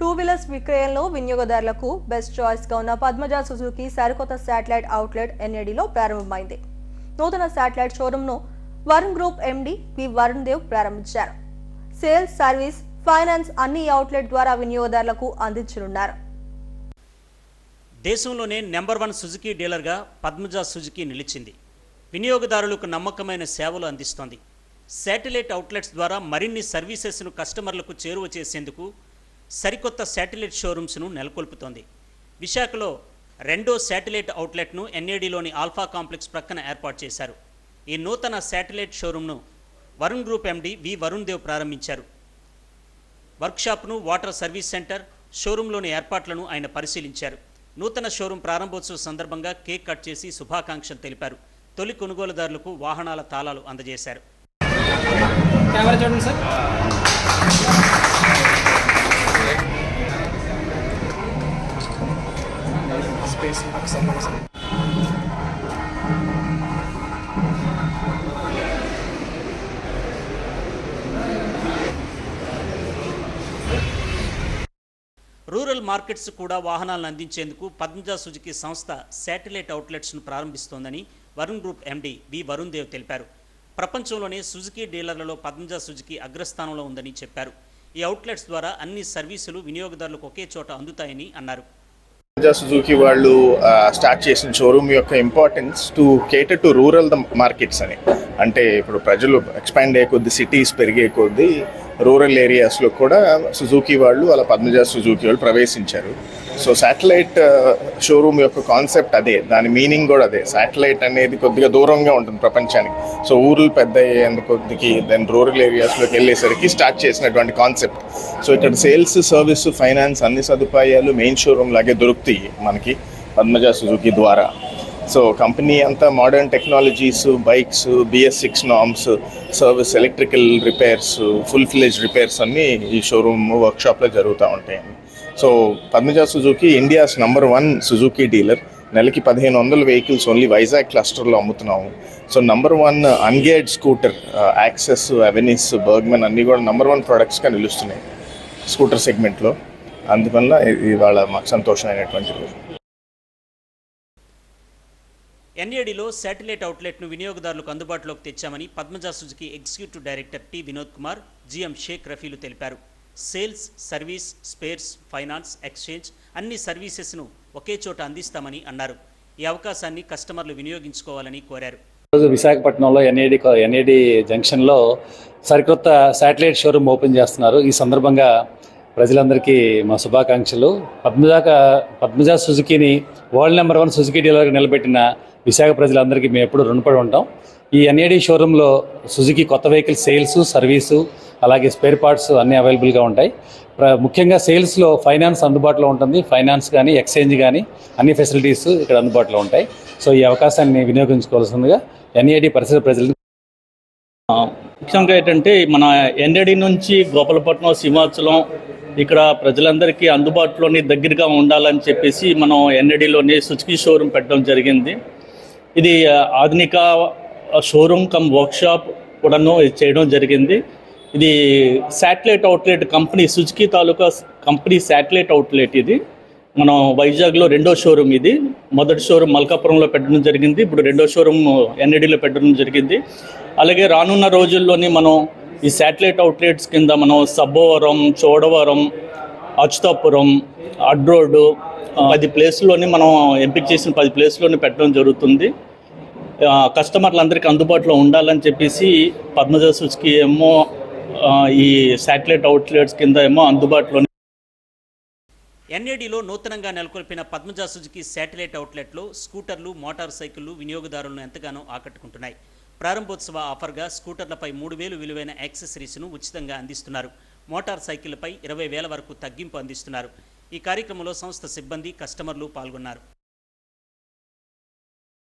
Two wheelers విక్రయంలో వినియోగదారులకు best చాయిస్గా ఉన్న పద్మజ సుజుకి సరికొత్త శాటిలైట్ అవుట్లెట్ ఎన్ఏడిలో ప్రారంభమైంది. నూతన satellite షోరూంను Varun group MD P Varun Dev ప్రారంభించారు. సేల్స్ సర్వీస్ ఫైనాన్స్ అన్ని అవుట్లెట్ ద్వారా వినియోగదారులకు అందించనున్నారు. దేశంలోనే నెంబర్ వన్ సుజుకి డీలర్గా పద్మజ సుజుకి నిలిచింది. వినియోగదారులకు నమ్మకమైన సేవలు అందిస్తోంది. శాటిలైట్ అవుట్లెట్స్ ద్వారా మరిన్ని సర్వీసెస్ను కస్టమర్లకు చేరువ చేసేందుకు సరికొత్త శాటిలైట్ షోరూమ్స్ను నెలకొల్పుతోంది. విశాఖలో రెండో శాటిలైట్ అవుట్లెట్ను ఎన్ఏడిలోని ఆల్ఫా కాంప్లెక్స్ ప్రక్కన ఏర్పాటు చేశారు. ఈ నూతన satellite షోరూమ్ను Varun group MD V Varun Dev ప్రారంభించారు. వర్క్షాప్ను వాటర్ సర్వీస్ సెంటర్ షోరూంలోని ఏర్పాట్లను ఆయన పరిశీలించారు. నూతన షోరూం ప్రారంభోత్సవ సందర్భంగా కేక్ కట్ చేసి శుభాకాంక్షలు తెలిపారు. తొలి కొనుగోలుదారులకు వాహనాల తాళాలు అందజేశారు. కెమెరా చూడండి రూరల్ మార్కెట్స్ కూడా వాహనాలను అందించేందుకు పద్మజా సుజుకి సంస్థ శాటిలైట్ అవుట్లెట్స్ను ప్రారంభిస్తోందని Varun group MD V Varun Dev తెలిపారు. ప్రపంచంలోనే సుజుకి డీలర్లలో పద్మజా సుజుకి అగ్రస్థానంలో ఉందని చెప్పారు. ఈ అవుట్లెట్స్ ద్వారా అన్ని సర్వీసులు వినియోగదారులకు ఒకే చోట అందుతాయని అన్నారు. సుజుకి వాళ్ళు స్టార్ట్ చేసిన షోరూమ్ యొక్క importance to cater to rural the markets అని. అంటే ఇప్పుడు ప్రజలు ఎక్స్పాండ్ అయ్యే కొద్ది సిటీస్ పెరిగే కొద్దీ రూరల్ ఏరియాస్లో కూడా సుజుకి వాళ్ళు వాళ్ళ పద్మజ సుజుకి వాళ్ళు ప్రవేశించారు. సో శాటిలైట్ షోరూమ్ యొక్క కాన్సెప్ట్ అదే. దాని మీనింగ్ కూడా అదే. శాటిలైట్ అనేది కొద్దిగా దూరంగా ఉంటుంది ప్రపంచానికి. సో ఊర్లు పెద్ద అయ్యేందుకు కొద్దికి దెన్ రూరల్ ఏరియాస్లోకి వెళ్ళేసరికి స్టార్ట్ చేసినటువంటి కాన్సెప్ట్. సో ఇక్కడ సేల్స్ సర్వీస్ ఫైనాన్స్ అన్ని సదుపాయాలు మెయిన్ షోరూమ్ లాగే దొరుకుతాయి మనకి పద్మజ సుజుకి ద్వారా. సో కంపెనీ అంతా modern technologies bikes BS six norms service electrical repairs full fledged repairs అన్నీ ఈ షోరూమ్ వర్క్షాప్లో జరుగుతూ ఉంటాయి. So Padmaja Suzuki India's number one Suzuki dealer నెలకి పదిహేను వందల వెహికల్స్ ఓన్లీ వైజాగ్ క్లస్టర్లో అమ్ముతున్నాము. So number one ungeared scooter Access Avenis Burgman అన్నీ కూడా నంబర్ వన్ ప్రొడక్ట్స్గా నిలుస్తున్నాయి. స్కూటర్ సెగ్మెంట్లో అందువల్ల ఇవాళ మాకు సంతోషమైనటువంటి రోజు. ఎన్ఏడిలో శాటిలైట్ అవుట్లెట్ను వినియోగదారులకు అందుబాటులోకి తెచ్చామని Padmaja Suzuki executive director T Vinod Kumar GM Shaik రఫీలు తెలిపారు. Sales service spares finance exchange అన్ని సర్వీసెస్ను ఒకే చోట అందిస్తామని అన్నారు. ఈ అవకాశాన్ని కస్టమర్లు వినియోగించుకోవాలని కోరారు. రోజు విశాఖపట్నంలో ఎన్ఏడి ఎన్ఏడి జంక్షన్లో సరికొత్త శాటిలైట్ షోరూమ్ ఓపెన్ చేస్తున్నారు. ఈ సందర్భంగా ప్రజలందరికీ మా శుభాకాంక్షలు. పద్మజాక పద్మజ సుజుకిని వరల్డ్ నెంబర్ వన్ సుజుకి డీలర్గా నిలబెట్టిన విశాఖ ప్రజలందరికీ మేము ఎప్పుడు రుణపడి ఉంటాం. ఈ ఎన్ఏడి షోరూంలో సుజుకి కొత్త వెహికల్ సేల్స్ సర్వీసు అలాగే స్పేర్ పార్ట్స్ అన్నీ అవైలబుల్గా ఉంటాయి. ప్ర- ముఖ్యంగా సేల్స్లో ఫైనాన్స్ అందుబాటులో ఉంటుంది. ఫైనాన్స్ కానీ ఎక్స్చేంజ్ కానీ అన్ని ఫెసిలిటీస్ ఇక్కడ అందుబాటులో ఉంటాయి. సో ఈ అవకాశాన్ని వినియోగించుకోవాల్సిందిగా ఎన్ఏడి పరిసర ప్రజలు ముఖ్యంగా ఏంటంటే మన ఎన్ఏడి నుంచి గోపాలపట్నం సింహాచలం ఇక్కడ ప్రజలందరికీ అందుబాటులోని దగ్గరగా ఉండాలని చెప్పేసి మనం ఎన్ఐడిలోనే సుజుకి షోరూమ్ పెట్టడం జరిగింది. ఇది ఆధునిక షోరూమ్ కమ్ వర్క్షాప్ కూడాను చేయడం జరిగింది. ఇది శాటిలైట్ అవుట్లెట్ కంపెనీ సుజుకి తాలూకా కంపెనీ శాటిలైట్ అవుట్లెట్ ఇది. మనం వైజాగ్లో రెండో షోరూమ్ ఇది. మొదటి షోరూమ్ మల్కాపురంలో పెట్టడం జరిగింది. ఇప్పుడు రెండో షోరూమ్ ఎన్ఐడిలో పెట్టడం జరిగింది. అలాగే రానున్న రోజుల్లోని మనం ఈ శాటిలైట్ అవుట్లెట్స్ కింద మనం సబ్బోవరం చోడవరం అచ్యుతాపురం అడ్రోడ్ పది ప్లేస్లోని మనం ఎంపిక చేసిన పది ప్లేస్లోని పెట్టడం జరుగుతుంది. కస్టమర్లందరికీ అందుబాటులో ఉండాలని చెప్పేసి పద్మజ సుజుకి ఏమో ఈ శాటిలైట్ అవుట్లెట్స్ కింద ఏమో అందుబాటులో ఎన్ఏడిలో నూతనంగా నెలకొల్పిన పద్మజా సుజుకి శాటిలైట్ అవుట్లెట్లు స్కూటర్లు మోటార్ సైకిళ్ళు వినియోగదారులను ఎంతగానో ఆకట్టుకుంటున్నాయి. ప్రారంభోత్సవ ఆఫర్గా స్కూటర్లపై మూడు వేలు విలువైన యాక్సెసరీస్ను ఉచితంగా అందిస్తున్నారు. మోటార్ సైకిళ్ళపై ఇరవై వేల వరకు తగ్గింపు అందిస్తున్నారు. ఈ కార్యక్రమంలో సంస్థ సిబ్బంది కస్టమర్లు పాల్గొన్నారు.